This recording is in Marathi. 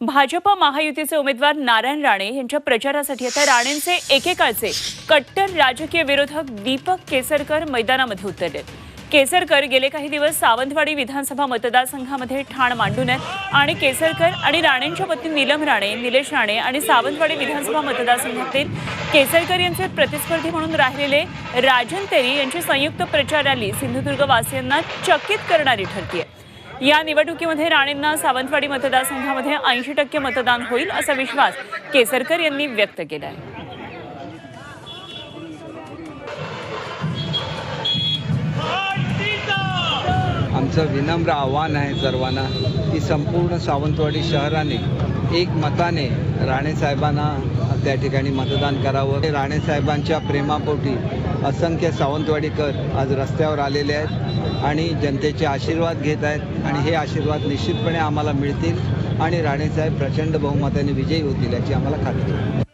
भाजप महायुतीचे उमेदवार नारायण राणे यांच्या प्रचारासाठी आता राणेंचे एकेकाळचे कट्टर राजकीय विरोधक दीपक केसरकर मैदानामध्ये उतरले. केसरकर गेले काही दिवस सावंतवाडी विधानसभा मतदारसंघामध्ये ठाण मांडून आहेत. आणि केसरकर आणि राणेंच्या पत्नी नीलम राणे निलेश राणे आणि सावंतवाडी विधानसभा मतदारसंघातील केसरकर यांचे प्रतिस्पर्धी म्हणून राहिलेले राजन तेरी यांची संयुक्त प्रचार रॅली सिंधुदुर्ग वासियांना चकित करणारी ठरतीये. या निवडणुकीमध्ये राणेंना सावंतवाडी मतदारसंघामध्ये ऐंशी टक्के मतदान होईल असा विश्वास केसरकर यांनी व्यक्त केला आहे आमचं विनम्र आव्हान आहे सर्वांना की संपूर्ण सावंतवाडी शहराने एक मताने राणेसाहेबांना त्या ठिकाणी मतदान करावं. राणेसाहेबांच्या प्रेमापोटी असंख्य सावंतवाडीकर आज रस्त्यावर आलेले आहेत आणि जनतेचे आशीर्वाद घेत आहेत आणि हे आशीर्वाद निश्चितपणे आम्हाला मिळतील. आणि राणेसाहेब प्रचंड बहुमताने विजयी होतील याची आम्हाला खात्री